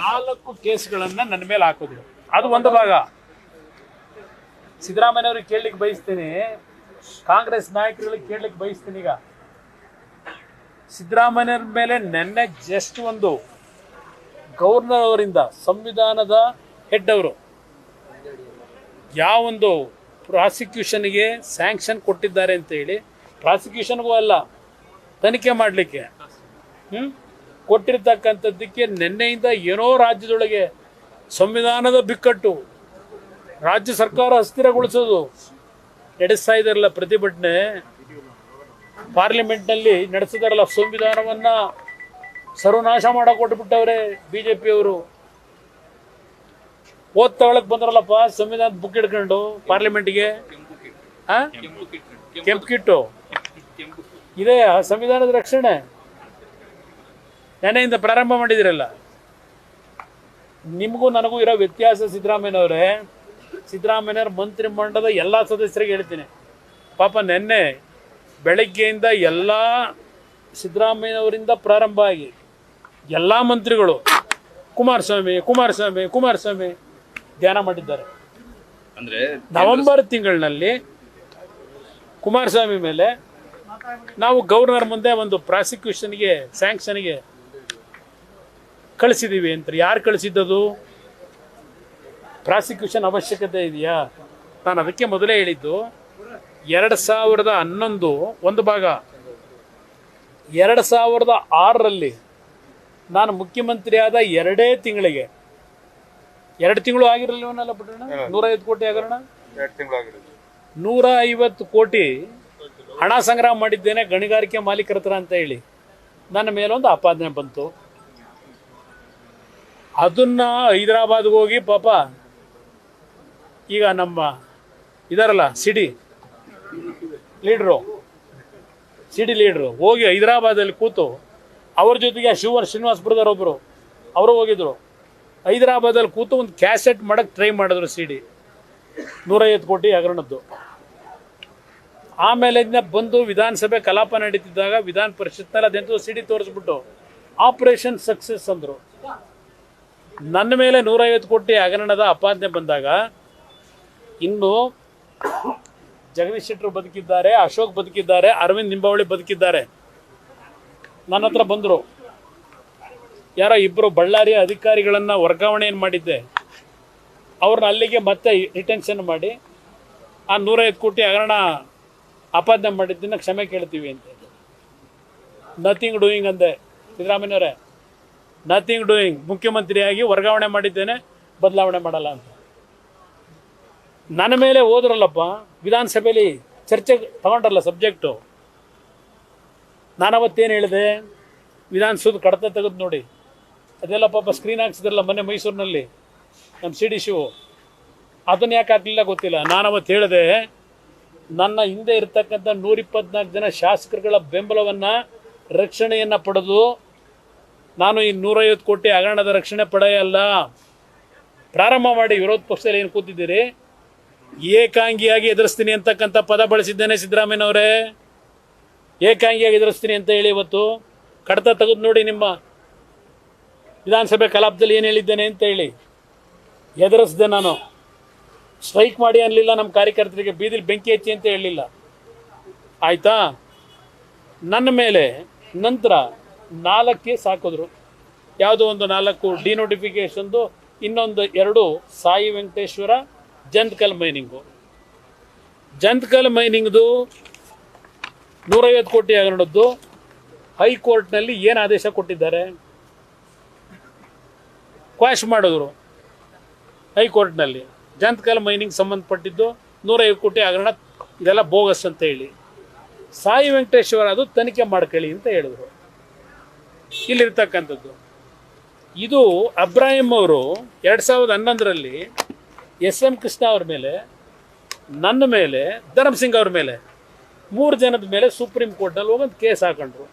ನಾಲ್ಕು ಕೇಸ್ಗಳನ್ನ ನನ್ನ ಮೇಲೆ ಹಾಕಿದ್ರು ಅದು ಒಂದು ಭಾಗ. ಸಿದ್ದರಾಮಯ್ಯವ್ರಿಗೆ ಕೇಳಲಿಕ್ಕೆ ಬಯಸ್ತೀನಿ. ಕಾಂಗ್ರೆಸ್ ನಾಯಕರುಗಳಿಗೆ ಕೇಳಲಿಕ್ಕೆ ಬಯಸ್ತೀನಿ ಈಗ. ಸಿದ್ದರಾಮಯ್ಯರ ಮೇಲೆ ನೆನ್ನೆ ಜಸ್ಟ್ ಒಂದು ಗವರ್ನರ್ ಅವರಿಂದ ಸಂವಿಧಾನದ ಹೆಡ್ ಅವರು ಯಾವೊಂದು ಪ್ರಾಸಿಕ್ಯೂಷನ್ಗೆ ಸ್ಯಾಂಕ್ಷನ್ ಕೊಟ್ಟಿದ್ದಾರೆ ಅಂತ ಹೇಳಿ, ಪ್ರಾಸಿಕ್ಯೂಷನ್ಗೂ ಅಲ್ಲ, ತನಿಖೆ ಮಾಡಲಿಕ್ಕೆ. ಹ್ಞೂ ಕೊಟ್ಟಿರ್ತಕ್ಕಂಥದ್ದಕ್ಕೆ ನಿನ್ನೆಯಿಂದ ಏನೋ ರಾಜ್ಯದೊಳಗೆ ಸಂವಿಧಾನದ ಬಿಕ್ಕಟ್ಟು. ರಾಜ್ಯ ಸರ್ಕಾರ ಅಸ್ಥಿರಗೊಳಿಸೋದು. ನಡೆಸ್ತಾ ಇದಾರಲ್ಲ ಪ್ರತಿಭಟನೆ. ಪಾರ್ಲಿಮೆಂಟ್ನಲ್ಲಿ ನಡೆಸಿದಾರಲ್ಲ ಸಂವಿಧಾನವನ್ನ ಸರ್ವನಾಶ ಮಾಡ ಕೊಟ್ಟುಬಿಟ್ಟವ್ರೆ ಬಿ ಜೆ ಪಿಯವರು ಓದ್ ತಗೊಳಕ್ ಬಂದ್ರಲ್ಲಪ್ಪ ಸಂವಿಧಾನದ ಬುಕ್ ಇಟ್ಕೊಂಡು ಪಾರ್ಲಿಮೆಂಟ್ಗೆ ಕೆಂಪು ಕಿಟ್ಟು. ಇದೇ ಸಂವಿಧಾನದ ರಕ್ಷಣೆ. ನೆನೆಯಿಂದ ಪ್ರಾರಂಭ ಮಾಡಿದಿರಲ್ಲ. ನಿಮಗೂ ನನಗೂ ಇರೋ ವ್ಯತ್ಯಾಸ ಸಿದ್ದರಾಮಯ್ಯನವರೇ ಸಿದ್ದರಾಮಯ್ಯವ್ರ ಮಂತ್ರಿಮಂಡಲದ ಎಲ್ಲ ಸದಸ್ಯರಿಗೆ ಹೇಳ್ತೀನಿ. ಪಾಪ ನೆನ್ನೆ ಬೆಳಗ್ಗೆಯಿಂದ ಎಲ್ಲ ಸಿದ್ದರಾಮಯ್ಯನವರಿಂದ ಪ್ರಾರಂಭ ಆಗಿ ಎಲ್ಲ ಮಂತ್ರಿಗಳು ಕುಮಾರಸ್ವಾಮಿ ಕುಮಾರಸ್ವಾಮಿ ಕುಮಾರಸ್ವಾಮಿ ಧ್ಯಾನ ಮಾಡಿದ್ದಾರೆ. ಅಂದ್ರೆ ನವೆಂಬರ್ ತಿಂಗಳಿನಲ್ಲಿ ಕುಮಾರಸ್ವಾಮಿ ಮೇಲೆ ನಾವು ಗವರ್ನರ್ ಮುಂದೆ ಒಂದು ಪ್ರಾಸಿಕ್ಯೂಷನ್ಗೆ ಸ್ಯಾಂಕ್ಷನ್ಗೆ ಕಳಿಸಿದ್ದೀವಿ ಅಂತ ಯಾರು ಕಳಿಸಿದ್ದದು? ಪ್ರಾಸಿಕ್ಯೂಷನ್ ಅವಶ್ಯಕತೆ ಇದೆಯಾ? ನಾನು ಅದಕ್ಕೆ ಮೊದಲೇ ಹೇಳಿದ್ದು ಎರಡು ಸಾವಿರದ ಹನ್ನೊಂದು ಒಂದು ಭಾಗ. ಎರಡು ಸಾವಿರದ ಆರರಲ್ಲಿ ನಾನು ಮುಖ್ಯಮಂತ್ರಿಯಾದ ಎರಡೇ ತಿಂಗಳಿಗೆ ಎರಡು ತಿಂಗಳು ಆಗಿರಲಿಲ್ಲವನಲ್ಲ ಬಿಡೋಣ ನೂರೈವತ್ತು ಕೋಟಿ ಆಗೋಣ ನೂರ ಐವತ್ತು ಕೋಟಿ ಹಣ ಸಂಗ್ರಹ ಮಾಡಿದ್ದೇನೆ ಗಣಿಗಾರಿಕೆ ಮಾಲೀಕರ ಹತ್ರ ಅಂತ ಹೇಳಿ. ನನ್ನ ಮೇಲೊಂದು ಆಪಾದನೆ ಬಂತು. ಅದನ್ನ ಹೈದರಾಬಾದ್ಗೆ ಹೋಗಿ ಪಾಪ ಈಗ ನಮ್ಮ ಇದಾರಲ್ಲ ಸಿಡಿ ಲೀಡ್ರು ಸಿಡಿ ಲೀಡ್ರು ಹೋಗಿ ಹೈದರಾಬಾದಲ್ಲಿ ಕೂತು ಅವ್ರ ಜೊತೆಗೆ ಶಿವರ್ ಶ್ರೀನಿವಾಸಪುರದವರೊಬ್ಬರು ಅವರು ಹೋಗಿದ್ರು. ಹೈದರಾಬಾದಲ್ಲಿ ಕೂತು ಒಂದು ಕ್ಯಾಸೆಟ್ ಮಾಡೋಕ್ಕೆ ಟ್ರೈ ಮಾಡಿದ್ರು ಸಿಡಿ. ನೂರೈವತ್ತು ಕೋಟಿ ಹಗರಣದ್ದು. ಆಮೇಲೆ ಇದನ್ನ ಬಂದು ವಿಧಾನಸಭೆ ಕಲಾಪ ನಡೀತಿದ್ದಾಗ ವಿಧಾನ ಪರಿಷತ್ನಲ್ಲಿ ಅದೆಂತೂ ಸಿಡಿ ತೋರಿಸ್ಬಿಟ್ಟು ಆಪರೇಷನ್ ಸಕ್ಸಸ್ ಅಂದರು. ನನ್ನ ಮೇಲೆ ನೂರೈವತ್ತು ಕೋಟಿ ಹಗರಣದ ಅಪಾದನೆ ಬಂದಾಗ ಇನ್ನು ಜಗದೀಶ್ ಶೆಟ್ಟರು ಬದುಕಿದ್ದಾರೆ, ಅಶೋಕ್ ಬದುಕಿದ್ದಾರೆ, ಅರವಿಂದ್ ನಿಂಬಾವಳಿ ಬದುಕಿದ್ದಾರೆ. ನನ್ನ ಹತ್ರ ಬಂದರು. ಯಾರೋ ಇಬ್ಬರು ಬಳ್ಳಾರಿಯ ಅಧಿಕಾರಿಗಳನ್ನು ವರ್ಗಾವಣೆಯನ್ನು ಮಾಡಿದ್ದೆ. ಅವ್ರನ್ನ ಅಲ್ಲಿಗೆ ಮತ್ತೆ ರಿಟೆನ್ಷನ್ ಮಾಡಿ ಆ ನೂರೈವತ್ತು ಕೋಟಿ ಹಗರಣ ಆಪಾದನೆ ಮಾಡಿದ್ದನ್ನ ಕ್ಷಮೆ ಕೇಳ್ತೀವಿ ಅಂತ ನಥಿಂಗ್ ಡೂಯಿಂಗ್ ಅಂದೆ. ಸಿದ್ದರಾಮಯ್ಯವರೇ ನಥಿಂಗ್ ಡೂಯಿಂಗ್ ಮುಖ್ಯಮಂತ್ರಿಯಾಗಿ ವರ್ಗಾವಣೆ ಮಾಡಿದ್ದೇನೆ, ಬದಲಾವಣೆ ಮಾಡಲ್ಲ ಅಂತ. ನನ್ನ ಮೇಲೆ ಹೋದ್ರಲ್ಲಪ್ಪ ವಿಧಾನಸಭೆಯಲ್ಲಿ ಚರ್ಚೆ ತಗೊಂಡ್ರಲ್ಲ ಸಬ್ಜೆಕ್ಟು ನಾನು ಅವತ್ತೇನು ಹೇಳಿದೆ? ವಿಧಾನಸೌಧ ಕಡತ ತೆಗೆದು ನೋಡಿ. ಅದೆಲ್ಲ ಪಾಪ ಸ್ಕ್ರೀನ್ ಹಾಕ್ಸಿದ್ರಲ್ಲ ಮೊನ್ನೆ ಮೈಸೂರಿನಲ್ಲಿ ನಮ್ಮ ಸಿ ಡಿ ಶಿವು ಅದನ್ನು ಯಾಕೆ ಆಗಲಿಲ್ಲ ಗೊತ್ತಿಲ್ಲ. ನಾನು ಅವತ್ತು ಹೇಳಿದೆ, ನನ್ನ ಹಿಂದೆ ಇರ್ತಕ್ಕಂಥ ನೂರಿಪ್ಪತ್ನಾಲ್ಕು ಜನ ಶಾಸಕರುಗಳ ಬೆಂಬಲವನ್ನು ರಕ್ಷಣೆಯನ್ನು ಪಡೆದು ನಾನು ಈ ನೂರೈವತ್ತು ಕೋಟಿ ಹಗರಣದ ರಕ್ಷಣೆ ಪಡೆಯಲ್ಲ ಪ್ರಾರಂಭ ಮಾಡಿ ವಿರೋಧ ಪಕ್ಷದಲ್ಲಿ ಏನು ಕೂತಿದ್ದೀರಿ? ಏಕಾಂಗಿಯಾಗಿ ಎದುರಿಸ್ತೀನಿ ಅಂತಕ್ಕಂಥ ಪದ ಬಳಸಿದ್ದೇನೆ ಸಿದ್ದರಾಮಯ್ಯನವರೇ. ಏಕಾಂಗಿಯಾಗಿ ಎದುರಿಸ್ತೀನಿ ಅಂತ ಹೇಳಿ ಇವತ್ತು ಕಡತ ತೆಗೆದು ನೋಡಿ ನಿಮ್ಮ ವಿಧಾನಸಭೆ ಕಲಾಪದಲ್ಲಿ ಏನು ಹೇಳಿದ್ದೇನೆ ಅಂತ ಹೇಳಿ. ಎದುರಿಸ್ದೆ ನಾನು. ಸ್ಟ್ರೈಕ್ ಮಾಡಿ ಅನ್ನಲಿಲ್ಲ ನಮ್ಮ ಕಾರ್ಯಕರ್ತರಿಗೆ ಬೀದಿಲಿ ಬೆಂಕಿ ಹಚ್ಚಿ ಅಂತ ಹೇಳಲಿಲ್ಲ. ಆಯಿತಾ? ನನ್ನ ಮೇಲೆ ನಂತರ ನಾಲ್ಕು ಸಾಕಿದ್ರು. ಯಾವುದೋ ಒಂದು ನಾಲ್ಕು ಡಿನೋಟಿಫಿಕೇಷನ್ದು, ಇನ್ನೊಂದು ಎರಡು ಸಾಯಿ ವೆಂಕಟೇಶ್ವರ, ಜಂತ್ಕಲ್ ಮೈನಿಂಗು. ಜಂತ್ಕಲ್ ಮೈನಿಂಗ್ದು ನೂರೈವತ್ತು ಕೋಟಿ ಹಗರಣದ್ದು ಹೈಕೋರ್ಟ್ನಲ್ಲಿ ಏನು ಆದೇಶ ಕೊಟ್ಟಿದ್ದಾರೆ? ಕ್ವಾಶ್ ಮಾಡಿದ್ರು ಹೈಕೋರ್ಟ್ನಲ್ಲಿ. ಜಂತ್ಕಲ್ ಮೈನಿಂಗ್ ಸಂಬಂಧಪಟ್ಟಿದ್ದು ನೂರೈವತ್ತು ಕೋಟಿ ಹಗರಣ ಇದೆಲ್ಲ ಬೋಗಸ್ ಅಂತ ಹೇಳಿ. ಸಾಯಿ ವೆಂಕಟೇಶ್ವರ ಅದು ತನಿಖೆ ಮಾಡ್ಕೊಳ್ಳಿ ಅಂತ ಹೇಳಿದ್ರು. ಇಲ್ಲಿರ್ತಕ್ಕಂಥದ್ದು. ಇದು ಅಬ್ರಾಹಿಂ ಅವರು ಎರಡು ಸಾವಿರದ ಹನ್ನೊಂದರಲ್ಲಿ ಎಸ್ ಎಂ ಕೃಷ್ಣ ಅವ್ರ ಮೇಲೆ, ನನ್ನ ಮೇಲೆ ಧರ್ಮಸಿಂಗ್ ಅವ್ರ ಮೇಲೆ, ಮೂರು ಜನದ ಮೇಲೆ ಸುಪ್ರೀಂ ಕೋರ್ಟ್ನಲ್ಲಿ ಹೋಗೊಂದು ಕೇಸ್ ಹಾಕೊಂಡ್ರು.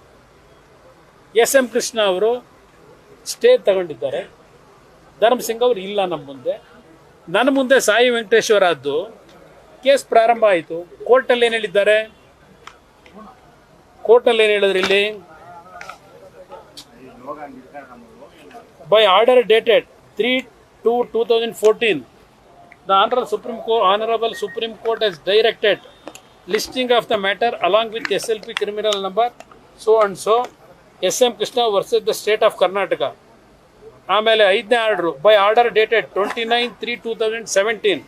ಎಸ್ ಎಂ ಕೃಷ್ಣ ಅವರು ಸ್ಟೇ ತಗೊಂಡಿದ್ದಾರೆ. ಧರ್ಮಸಿಂಗ್ ಅವರು ಇಲ್ಲ ನಮ್ಮ ಮುಂದೆ. ನನ್ನ ಮುಂದೆ ಸಾಯಿ ವೆಂಕಟೇಶ್ವರ ಅದ್ದು ಕೇಸ್ ಪ್ರಾರಂಭ ಆಯಿತು. ಕೋರ್ಟಲ್ಲಿ ಏನು ಹೇಳಿದ್ದಾರೆ? ಕೋರ್ಟಲ್ಲಿ ಏನು ಹೇಳಿದ್ರು ಇಲ್ಲಿ? by order dated 3 to 2014, the Honorable Supreme Court, Honorable Supreme Court has directed listing of the matter along with SLP criminal number so and so SM Krishna versus the state of Karnataka. ಆಮೇಲೆ ಐದನೇ order by order dated twenty nine three two thousand seventeen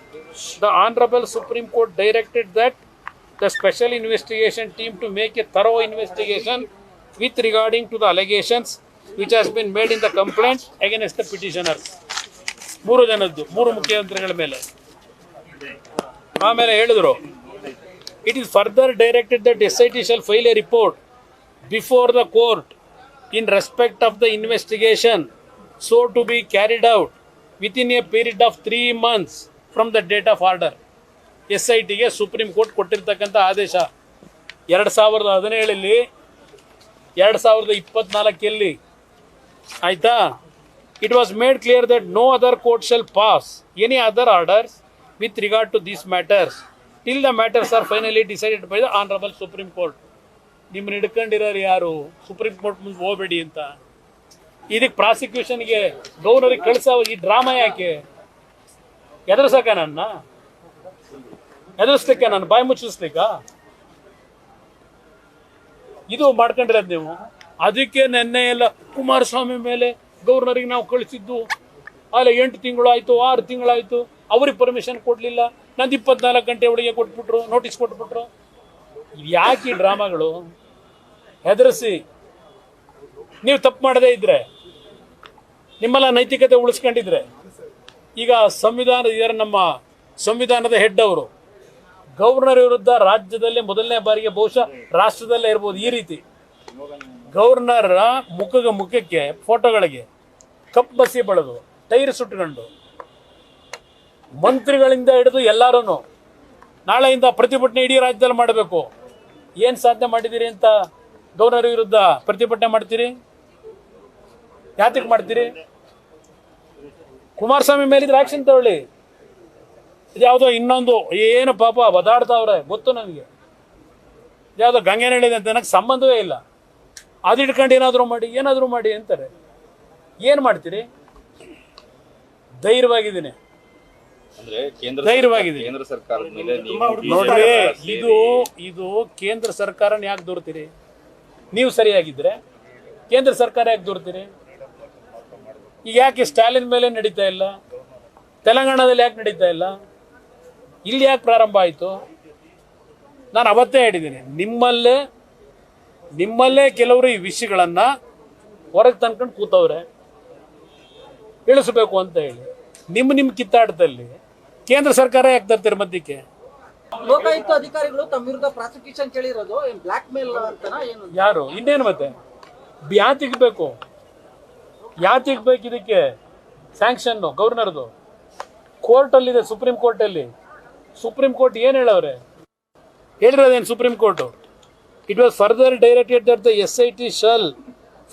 the honourable Supreme Court directed that the special investigation team to make a thorough investigation with regarding to the allegations which has been made in the complaint against the petitioner ಮೂರು ಜನದ್ದು, ಮೂರು ಮುಖ್ಯಮಂತ್ರಿಗಳ ಮೇಲೆ. ಆಮೇಲೆ ಹೇಳಿದ್ರು it is further directed that S I T shall file a report before the court in respect of the investigation investigation to be carried out within a period of three months from the date of order S I ಟಿಗೆ supreme court ಕೊಟ್ಟಿರ್ತಕ್ಕಂಥ ಆದೇಶ ಎರಡು ಸಾವಿರದ ಹದಿನೇಳಲ್ಲಿ, ಎರಡು ಸಾವಿರದ ಇಪ್ಪತ್ನಾಲ್ಕಲ್ಲಿ ಆಯಿತಾ? It was made clear that no other court shall pass any other orders with regard to these matters till the matters are finally decided by the honourable Supreme Court ನಿಮ್ಮನ್ನ ಹಿಡ್ಕೊಂಡಿರೋರು ಯಾರು? ಸುಪ್ರೀಂ ಕೋರ್ಟ್ ಮುಂದೆ ಹೋಗಬೇಡಿ ಅಂತ. ಇದಕ್ಕೆ ಪ್ರಾಸಿಕ್ಯೂಷನ್ಗೆ ಗೌರ್ನರಿಗೆ ಕಳಿಸೋ ಈ drama ಯಾಕೆ? ಎದುರಿಸಕ ನನ್ನ? ಎದುರಿಸ್ಲಿಕ್ಕೆ ನಾನು ಬಾಯಿ ಮುಚ್ಚಿಸ್ಲಿಕ್ಕ? ಇದು ಮಾಡ್ಕೊಂಡಿರೋದು ನೀವು. ಅದಕ್ಕೆ ನೆನ್ನೆ ಎಲ್ಲ ಕುಮಾರಸ್ವಾಮಿ ಮೇಲೆ ಗವರ್ನರಿಗೆ ನಾವು ಕಳಿಸಿದ್ದು. ಅಲ್ಲ ಎಂಟು ತಿಂಗಳು ಆಯಿತು ಆರು ತಿಂಗಳಾಯಿತು, ಅವ್ರಿಗೆ ಪರ್ಮಿಷನ್ ಕೊಡಲಿಲ್ಲ. ನಂದು ಇಪ್ಪತ್ನಾಲ್ಕು ಗಂಟೆ ಒಳಗೆ ಕೊಟ್ಬಿಟ್ರು ನೋಟಿಸ್ ಕೊಟ್ಬಿಟ್ರು. ಯಾಕೆ ಈ ಡ್ರಾಮಾಗಳು? ಹೆದರಿಸಿ. ನೀವು ತಪ್ಪು ಮಾಡದೇ ಇದ್ರೆ, ನಿಮ್ಮೆಲ್ಲ ನೈತಿಕತೆ ಉಳಿಸ್ಕೊಂಡಿದ್ರೆ. ಈಗ ಸಂವಿಧಾನ ಇದರ ನಮ್ಮ ಸಂವಿಧಾನದ ಹೆಡ್ ಅವರು ಗವರ್ನರ್ ವಿರುದ್ಧ ರಾಜ್ಯದಲ್ಲೇ ಮೊದಲನೇ ಬಾರಿಗೆ ಬಹುಶಃ ರಾಷ್ಟ್ರದಲ್ಲೇ ಇರ್ಬೋದು ಈ ರೀತಿ. ಗವರ್ನರ್ ಮುಖಗ ಮುಖಕ್ಕೆ ಫೋಟೋಗಳಿಗೆ ಕಪ್ ಬಸಿ ಬಳದು ಟೈರ್ ಸುಟ್ಕೊಂಡು ಮಂತ್ರಿಗಳಿಂದ ಹಿಡಿದು ಎಲ್ಲರೂ ನಾಳೆಯಿಂದ ಪ್ರತಿಭಟನೆ ಇಡೀ ರಾಜ್ಯದಲ್ಲಿ ಮಾಡಬೇಕು. ಏನು ಸಾಧನೆ ಮಾಡಿದ್ದೀರಿ ಅಂತ ಗವರ್ನರ್ ವಿರುದ್ಧ ಪ್ರತಿಭಟನೆ ಮಾಡ್ತೀರಿ? ಯಾತಕ್ಕೆ ಮಾಡ್ತೀರಿ? ಕುಮಾರಸ್ವಾಮಿ ಮೇಲಿದ್ರೆ ಆಕ್ಷನ್ ತಗೊಳ್ಳಿ. ಇದ್ಯಾವುದೋ ಇನ್ನೊಂದು ಏನು ಪಾಪ ಒದಾಡ್ತಾವ್ರೆ ಗೊತ್ತು ನನಗೆ. ಯಾವುದೋ ಗಂಗೆನಳ್ಳಿದೆ ಅಂತ ನನಗೆ ಸಂಬಂಧವೇ ಇಲ್ಲ. ಅದು ಇಟ್ಕೊಂಡು ಏನಾದರೂ ಮಾಡಿ ಏನಾದರೂ ಮಾಡಿ ಅಂತಾರೆ. ಏನು ಮಾಡ್ತೀರಿ? ಧೈರ್ಯವಾಗಿದ್ದೀನಿ. ಅಂದ್ರೆ ಕೇಂದ್ರ ಧೈರ್ಯವಾಗಿದೆ. ಕೇಂದ್ರ ಸರ್ಕಾರದ ಮೇಲೆ ನೀವು ನೋಡ್ರಿ ಇದು ಇದು ಕೇಂದ್ರ ಸರ್ಕಾರನ ಯಾಕೆ ದೂರ್ತೀರಿ? ನೀವು ಸರಿಯಾಗಿದ್ರೆ. ಕೇಂದ್ರ ಸರ್ಕಾರ ಯಾಕೆ ದೂರ್ತೀರಿ? ಈಗ ಯಾಕೆ ಸ್ಟಾಲಿನ್ ಮೇಲೆ ನಡೀತಾ ಇಲ್ಲ? ತೆಲಂಗಾಣದಲ್ಲಿ ಯಾಕೆ ನಡೀತಾ ಇಲ್ಲ? ಇಲ್ಲಿ ಯಾಕೆ ಪ್ರಾರಂಭ ಆಯಿತು? ನಾನು ಅವತ್ತೇ ಹೇಳಿದ್ದೀನಿ ನಿಮ್ಮಲ್ಲೇ ನಿಮ್ಮಲ್ಲೇ ಕೆಲವರು ಈ ವಿಷಯಗಳನ್ನು ಹೊರಗೆ ತಂದ್ಕೊಂಡು ಕೂತವ್ರೆ ಇಳಿಸ್ಬೇಕು ಅಂತ ಹೇಳಿ. ನಿಮ್ಮ ನಿಮ್ಮ ಕಿತ್ತಾಟದಲ್ಲಿ ಕೇಂದ್ರ ಸರ್ಕಾರ ಯಾಕೆ ತರ್ತೀರ ಮಧ್ಯಕ್ಕೆ? ಲೋಕಾಯುಕ್ತ ಅಧಿಕಾರಿಗಳು ತಮ್ಮ ವಿರುದ್ಧ ಪ್ರಾಸಿಕ್ಯೂಷನ್ ಕೇಳಿರೋದು ಬ್ಲಾಕ್ ಮೇಲ್ ಏನು? ಯಾರು? ಇನ್ನೇನು ಮತ್ತೆ? ಯಾತಿಗೆ ಬೇಕು. ಯಾತಿಗೆ ಬೇಕು ಇದಕ್ಕೆ? ಸ್ಯಾಂಕ್ಷನ್ ಗವರ್ನರ್ದು ಕೋರ್ಟಲ್ಲಿದೆ ಸುಪ್ರೀಂ ಕೋರ್ಟಲ್ಲಿ. ಸುಪ್ರೀಂ ಕೋರ್ಟ್ ಏನು ಹೇಳವ್ರೆ? ಹೇಳಿರೋದೇನು Supreme Court? Directed that the S I T shall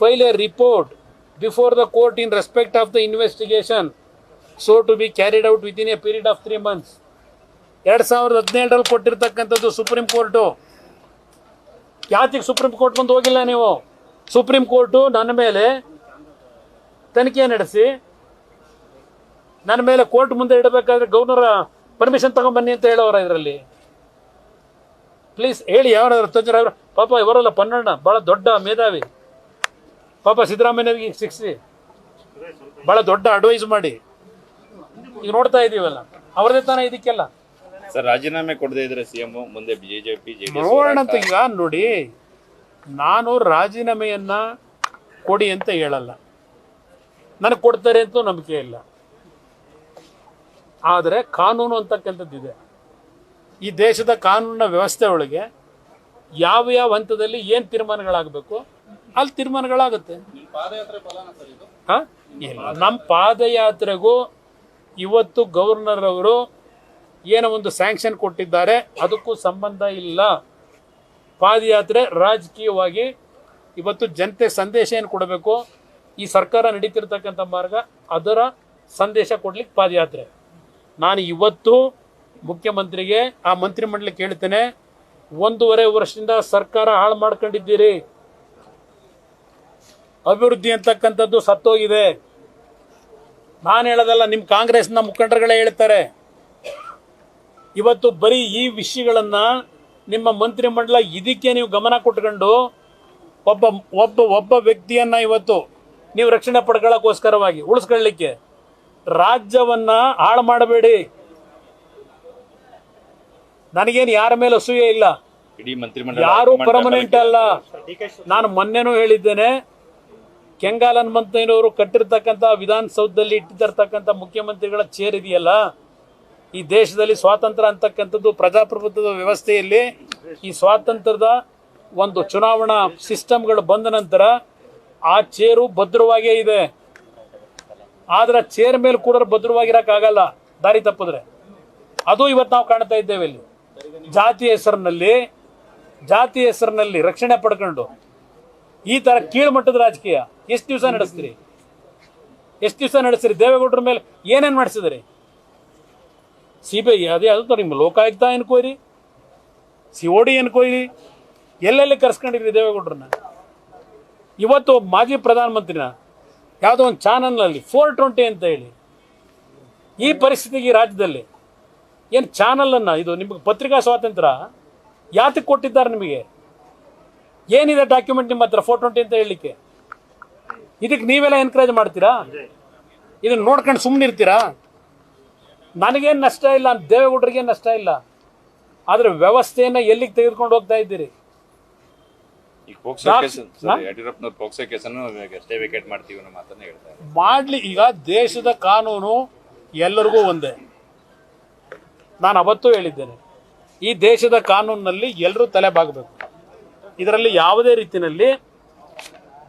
file a report before the court in respect of the investigation so to be carried out within a period of three months ಎರಡು ಸಾವಿರದ ಹದಿನೇಳರಲ್ಲಿ ಕೊಟ್ಟಿರ್ತಕ್ಕಂಥದ್ದು Supreme Court ಯಾತಿಗೆ Supreme Court ಬಂದು ಹೋಗಿಲ್ಲ ನೀವು? Supreme court ನನ್ನ ಮೇಲೆ ತನಿಖೆ ನಡೆಸಿ, ನನ್ನ ಮೇಲೆ ಕೋರ್ಟ್ ಮುಂದೆ ಇಡಬೇಕಾದ್ರೆ ಗವರ್ನರ್ ಪರ್ಮಿಷನ್ ತಗೊಂಬನ್ನಿ ಅಂತ ಹೇಳೋರ ಇದರಲ್ಲಿ. ಪ್ಲೀಸ್ ಹೇಳಿ ಯಾರು ತಂಜರ ಪಾಪ ಇವರಲ್ಲ ಪನ್ನಣ್ಣ ಭಾಳ ದೊಡ್ಡ ಮೇಧಾವಿ. ಪಾಪ ಸಿದ್ದರಾಮಯ್ಯನಿಗೆ ಶಿಕ್ಷಿ ಭಾಳ ದೊಡ್ಡ ಅಡ್ವೈಸ್ ಮಾಡಿ. ಈಗ ನೋಡ್ತಾ ಇದೀವಲ್ಲ ಅವ್ರದೇ ತಾನೇ ಇದಕ್ಕೆಲ್ಲ. ಸರ್ ರಾಜೀನಾಮೆ ಕೊಡದೇ ಇದ್ರೆ ಸಿಎಂ ಮುಂದೆ ಬಿಜೆಪಿ ನೋಡೋಣ ಅಂತ ಈಗ ನೋಡಿ ನಾನು ರಾಜೀನಾಮೆಯನ್ನ ಕೊಡಿ ಅಂತ ಹೇಳಲ್ಲ. ನನಗೆ ಕೊಡ್ತಾರೆ ಅಂತೂ ನಂಬಿಕೆ ಇಲ್ಲ. ಆದರೆ ಕಾನೂನು ಅಂತಕ್ಕಂಥದ್ದಿದೆ. ಈ ದೇಶದ ಕಾನೂನಿನ ವ್ಯವಸ್ಥೆ ಒಳಗೆ ಯಾವ ಯಾವ ಹಂತದಲ್ಲಿ ಏನು ತೀರ್ಮಾನಗಳಾಗಬೇಕು, ಅಲ್ಲಿ ತೀರ್ಮಾನಗಳಾಗುತ್ತೆ? ಇಲ್ಲ. ನಮ್ಮ ಪಾದಯಾತ್ರೆಗೂ ಇವತ್ತು ಗವರ್ನರ್ ಅವರು ಏನೋ ಒಂದು ಸ್ಯಾಂಕ್ಷನ್ ಕೊಟ್ಟಿದ್ದಾರೆ, ಅದಕ್ಕೂ ಸಂಬಂಧ ಇಲ್ಲ. ಪಾದಯಾತ್ರೆ ರಾಜಕೀಯವಾಗಿ ಇವತ್ತು ಜನತೆ ಸಂದೇಶ ಏನು ಕೊಡಬೇಕು, ಈ ಸರ್ಕಾರ ನಡೀತಿರ್ತಕ್ಕಂಥ ಮಾರ್ಗ, ಅದರ ಸಂದೇಶ ಕೊಡ್ಲಿಕ್ಕೆ ಪಾದಯಾತ್ರೆ. ನಾನು ಇವತ್ತು ಮುಖ್ಯಮಂತ್ರಿಗೆ ಆ ಮಂತ್ರಿಮಂಡಲ ಕೇಳ್ತೇನೆ ಒಂದೂವರೆ ವರ್ಷದಿಂದ ಸರ್ಕಾರ ಹಾಳು ಮಾಡ್ಕೊಂಡಿದ್ದೀರಿ. ಅಭಿವೃದ್ಧಿ ಅಂತಕ್ಕಂಥದ್ದು ಸತ್ತೋಗಿದೆ. ನಾನು ಹೇಳೋದಲ್ಲ ನಿಮ್ಮ ಕಾಂಗ್ರೆಸ್ನ ಮುಖಂಡರುಗಳೇ ಹೇಳ್ತಾರೆ. ಇವತ್ತು ಬರೀ ಈ ವಿಷಯಗಳನ್ನು ನಿಮ್ಮ ಮಂತ್ರಿಮಂಡಲ ಇದಕ್ಕೆ ನೀವು ಗಮನ ಕೊಟ್ಕೊಂಡು ಒಬ್ಬ ಒಬ್ಬ ಒಬ್ಬ ವ್ಯಕ್ತಿಯನ್ನು ಇವತ್ತು ನೀವು ರಕ್ಷಣೆ ಪಡ್ಕೊಳ್ಳೋಕ್ಕೋಸ್ಕರವಾಗಿ ಉಳಿಸ್ಕೊಳ್ಳಿಕ್ಕೆ ರಾಜ್ಯವನ್ನು ಹಾಳು ಮಾಡಬೇಡಿ. ನನಗೇನು ಯಾರ ಮೇಲೆ ಅಸೂಯೆ ಇಲ್ಲ. ಯಾರು ಪರ್ಮನೆಂಟ್ ಅಲ್ಲ. ನಾನು ಮೊನ್ನೆನೂ ಹೇಳಿದ್ದೇನೆ ಕೆಂಗಾಲ್ ಹನುಮಂತಯ್ಯನವರು ಕಟ್ಟಿರ್ತಕ್ಕಂಥ ವಿಧಾನಸೌಧದಲ್ಲಿ ಇಟ್ಟಿರ್ತಕ್ಕಂಥ ಮುಖ್ಯಮಂತ್ರಿಗಳ ಚೇರ್ ಇದೆಯಲ್ಲ ಈ ದೇಶದಲ್ಲಿ ಸ್ವಾತಂತ್ರ್ಯ ಅಂತಕ್ಕಂಥದ್ದು ಪ್ರಜಾಪ್ರಭುತ್ವದ ವ್ಯವಸ್ಥೆಯಲ್ಲಿ ಈ ಸ್ವಾತಂತ್ರ್ಯದ ಒಂದು ಚುನಾವಣಾ ಸಿಸ್ಟಮ್ಗಳು ಬಂದ ನಂತರ ಆ ಚೇರು ಭದ್ರವಾಗೇ ಇದೆ. ಆದ್ರೆ ಚೇರ್ ಮೇಲೆ ಕೂಡ ಭದ್ರವಾಗಿರೋಕ್ಕಾಗಲ್ಲ. ದಾರಿ ತಪ್ಪಿದ್ರೆ. ಅದು ಇವತ್ತು ನಾವು ಕಾಣ್ತಾ ಇದ್ದೇವೆ ಇಲ್ಲಿ. ಜಾತಿ ಹೆಸರಿನಲ್ಲಿ ಜಾತಿ ಹೆಸರಿನಲ್ಲಿ ರಕ್ಷಣೆ ಪಡ್ಕೊಂಡು, ಈ ತರ ಕೀಳುಮಟ್ಟದ ರಾಜಕೀಯ. ಎಷ್ಟು ದಿವಸ ನಡೆಸ್ತೀರಿ? ಎಷ್ಟು ದಿವಸ ನಡೆಸ್ತೀರಿ? ದೇವೇಗೌಡರ ಮೇಲೆ ಏನೇನು ಮಾಡಿಸಿದ್ರಿ? ಸಿ ಬಿ ಐ ಅದೇ ಅದು ನಿಮ್ಮ Lokayukta enquiry C O D enquiry ಎಲ್ಲೆಲ್ಲಿ ಕರೆಸ್ಕೊಂಡಿರಿ ದೇವೇಗೌಡರನ್ನ? ಇವತ್ತು ಮಾಜಿ ಪ್ರಧಾನಮಂತ್ರಿನ ಯಾವುದೋ ಒಂದು ಚಾನಲ್ನಲ್ಲಿ ಫೋರ್ ಟ್ವೆಂಟಿ ಅಂತ ಹೇಳಿ, ಈ ಪರಿಸ್ಥಿತಿಗೆ ರಾಜ್ಯದಲ್ಲಿ ಏನು ಚಾನಲನ್ನು ಇದು ನಿಮಗೆ ಪತ್ರಿಕಾ ಸ್ವಾತಂತ್ರ್ಯ ಯಾತಕ್ಕೆ ಕೊಟ್ಟಿದ್ದಾರೆ ನಿಮಗೆ? ಏನಿದೆ ಡಾಕ್ಯುಮೆಂಟ್ ನಿಮ್ಮ ಹತ್ರ ಫೋರ್ ಟ್ವೆಂಟಿ ಅಂತ ಹೇಳಲಿಕ್ಕೆ? ಇದಕ್ಕೆ ನೀವೆಲ್ಲ ಎನ್ಕರೇಜ್ ಮಾಡ್ತೀರಾ? ಇದನ್ನು ನೋಡ್ಕೊಂಡು ಸುಮ್ಮನಿರ್ತೀರಾ ನನಗೇನು ನಷ್ಟ ಇಲ್ಲ ದೇವೇಗೌಡರಿಗೇನು ನಷ್ಟ ಇಲ್ಲ? ಆದರೆ ವ್ಯವಸ್ಥೆಯನ್ನು ಎಲ್ಲಿಗೆ ತೆಗೆದುಕೊಂಡು ಹೋಗ್ತಾ ಇದ್ದೀರಿ? ಮಾಡ್ಲಿ ಈಗ ದೇಶದ ಕಾನೂನು ಎಲ್ಲರಿಗೂ ಒಂದೇ. ನಾನು ಅವತ್ತೂ ಹೇಳಿದ್ದೇನೆ ಈ ದೇಶದ ಕಾನೂನಿನಲ್ಲಿ ಎಲ್ಲರೂ ತಲೆ ಬಾಗಬೇಕು ಇದರಲ್ಲಿ ಯಾವುದೇ ರೀತಿಯಲ್ಲಿ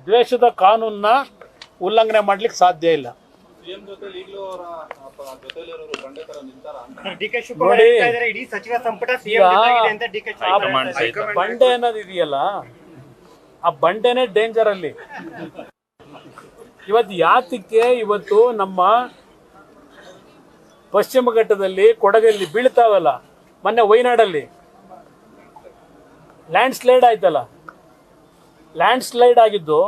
ದ್ವೇಷದ ಕಾನೂನನ್ನ ಉಲ್ಲಂಘನೆ ಮಾಡ್ಲಿಕ್ಕೆ ಸಾಧ್ಯ ಇಲ್ಲ. ಬಂಡೆ ಅನ್ನೋದು ಇದೆಯಲ್ಲ ಆ ಬಂಡೆನೇ ಡೇಂಜರ್ ಅಲ್ಲಿ. ಇವತ್ತು ಯಾತಕ್ಕೆ ಇವತ್ತು ನಮ್ಮ ಪಶ್ಚಿಮ ಘಟ್ಟದಲ್ಲಿ ಕೊಡಗಲ್ಲಿ ಬೀಳ್ತಾವಲ್ಲ, ಮೊನ್ನೆ ವೈನಾಡಲ್ಲಿ. ಲ್ಯಾಂಡ್ ಸ್ಲೈಡ್ ಆಯ್ತಲ್ಲ. ಲ್ಯಾಂಡ್ ಸ್ಲೈಡ್ ಆಗಿದ್ದು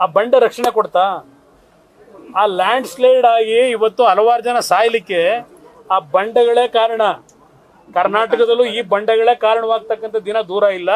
ಆ ಬಂಡೆ ರಕ್ಷಣೆ ಕೊಡ್ತಾ, ಆ ಲ್ಯಾಂಡ್ ಸ್ಲೈಡ್ ಆಗಿ ಇವತ್ತು ಹಲವಾರು ಜನ ಸಾಯ್ಲಿಕ್ಕೆ ಆ ಬಂಡೆಗಳೇ ಕಾರಣ. ಕರ್ನಾಟಕದಲ್ಲೂ ಈ ಬಂಡೆಗಳೇ ಕಾರಣವಾಗ್ತಕ್ಕಂಥ ದಿನ ದೂರ ಇಲ್ಲ.